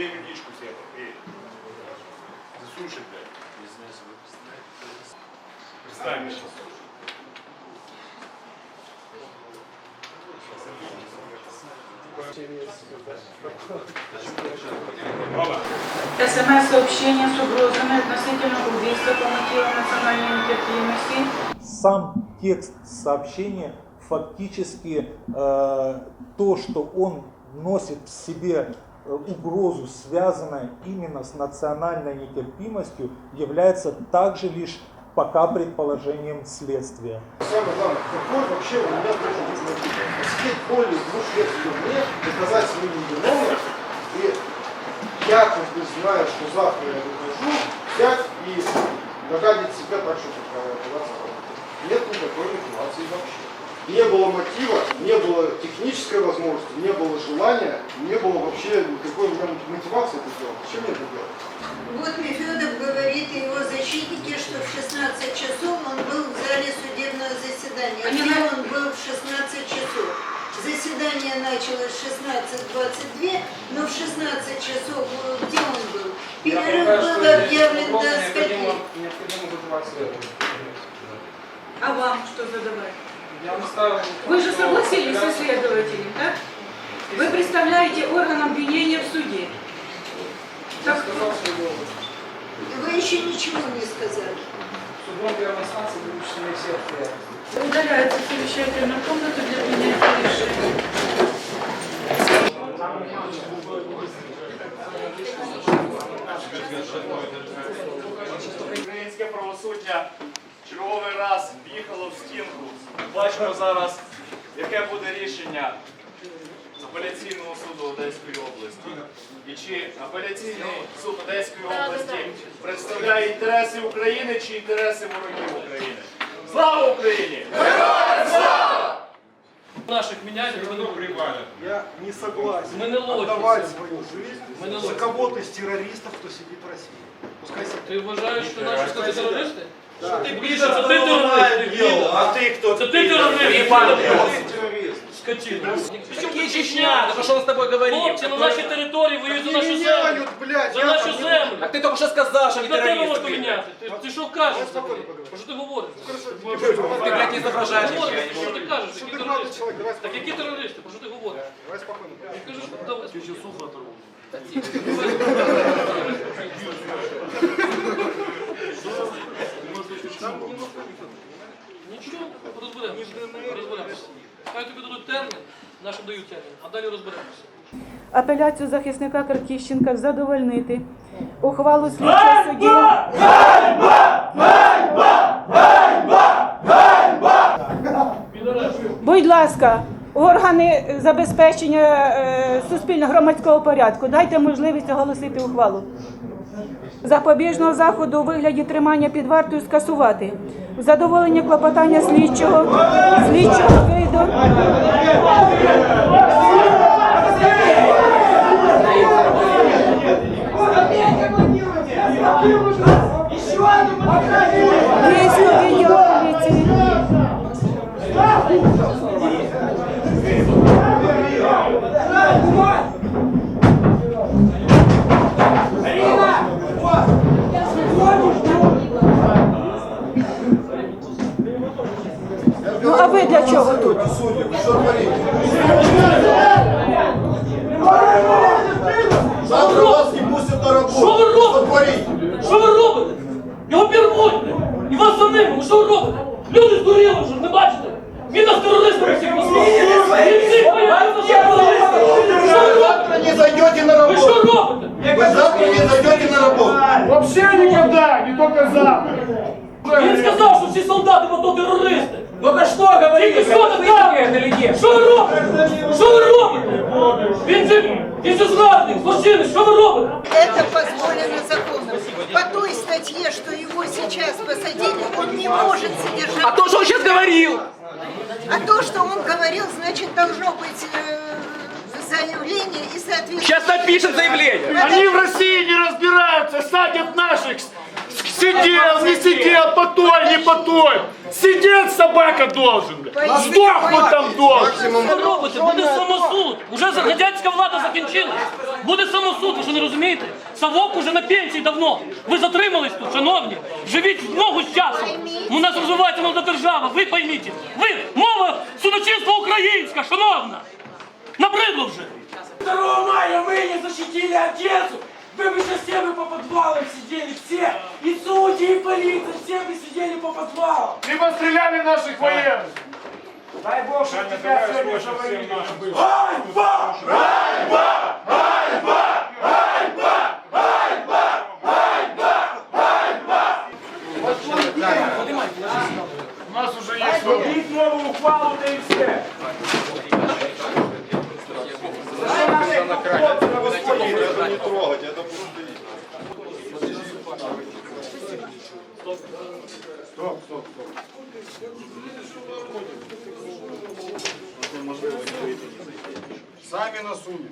Пей водичку, Света, пей. Засушит, блядь. Представь мне сейчас. Рома, СМС-сообщение с угрозами относительно убийства по мотивам национальной нетерпимости. сам текст сообщения фактически э, то, что он носит в себе угрозу, связанную именно с национальной нетерпимостью, является также лишь пока предположением следствия. Самое главное, какой вообще у меня должен быть мотив? Сидеть более двух лет в тюрьме, доказать свою невиновность, и я как бы знаю, что завтра я выхожу, взять и нагадить себя так, чтобы оказаться Нет никакой мотивации вообще. Не было мотива, не было технической возможности, не было желания, не было вообще никакой у меня мотивации это делать. Зачем мне это делать? Вот Нефедов говорит и его защитники, что в 16 часов он был в зале судебного заседания. Где он был в 16 часов? Заседание началось в 16.22, но в 16 часов э, где он был? Перерыв был объявлен до скольки? Необходимо вызывать следователя. А вам что задавать? Я. Вы же согласились со операция- следователем, так? Вы представляете орган обвинения в суде. Я Так, сказал свой голос. Вы еще ничего не сказали. Судом первой инстанции выпущены все обстоятельства. удаляется совещательная комната для принятия решения. Українське правосуддя черговий раз в'їхало в стінку. Бачимо зараз, яке буде рішення апеляційного суду Одеської області. І чи апеляційний суд Одеської області представляє інтереси України чи інтереси ворогів України? Слава Україні! наших менять мы не Я не согласен Мы не лохи. отдавать свою жизнь Мы не за лохи. кого-то из террористов, кто сидит в России. Пускай сидит. Ты вважаєш, що наші що це терористи? Да. Що ти більше, це ти терорист? А ти хто? Це ти терорист? террорист. Скотина. Какие Чечня? Да что он с тобой говорил? Хлопці на нашій території воюють за Они нашу землю. меняют, блядь, За я нашу там- землю. Так ты только что сказал, что они На тебе террористы. можна блин. поміняти. Ти, ти що кажеш? Я спокойно поговорю. Про що ти говориш? Ты, блядь, не изображаешь Говориш, ничего, я не Що могу. ти кажеш? Что Які ты главный терористи? человек, давай Так спокойно. які терористи? Про що ти говориш? Давай спокойно. Я кажу, що давай. спокійно. Да тихо. Нашим дають термін, а далі розберемося. Апеляцію захисника Каркіщенка задовольнити. Ухвалу слідчого судді. Будь ласка, органи забезпечення е, суспільно-громадського порядку, дайте можливість оголосити ухвалу. Запобіжного заходу у вигляді тримання під вартою скасувати. Задоволення клопотання слідчого, слідчого виду. Дійсно ви чого тут? Завтра вас не пустят на работу. Що ви робите? Що ви робите? Його пірвуйте! І вас за ними! Ви що ви робите? Люди здуріли вже, не бачите? Він нас терористами всіх назвав! Він всіх появився, що терористи! Що ви Завтра не зайдете на Ви работу. що робите? Вы завтра не зайдете на работу. Вообще никогда, не только завтра. Він сказав, що всі солдати ото терористи! Нет? Що ви робите? Що ви робите? Він же, він же зрадник, злочинець, що ви робите? Это позволено законом. По той статье, что его сейчас посадили, он не может содержать... А то, что он сейчас говорил! А то, что он говорил, значит, должно быть э, заявление и соответственно... Сейчас напишет заявление! Они в России не разбираются, садят наших, Сидел, не сидел, по той, не по той. Сидеть собака должен. блядь. Сдохнуть там должен. Що робите? Буде самосуд. Уже радянська влада закінчилась. Буде самосуд, ви що не розумієте? Савок уже на пенсії давно. Ви затримались тут, шановні. Живіть в ногу з часом. У нас розвивається молода держава. Ви пойміть. Ви мова судочинства українська, шановна. Набридло вже. 2 мая мы не защитили Одессу. Вы бы сейчас все бы по подвалам сидели, все. И судьи, и полиция, все бы сидели по подвалам. Либо стреляли наших военных. Дай Бог, щоб тебя сьогодні завалили. Ганьба! У нас уже есть Робіть нову ухвалу, та і все. Це наші хлопці на господі. Сами на суде.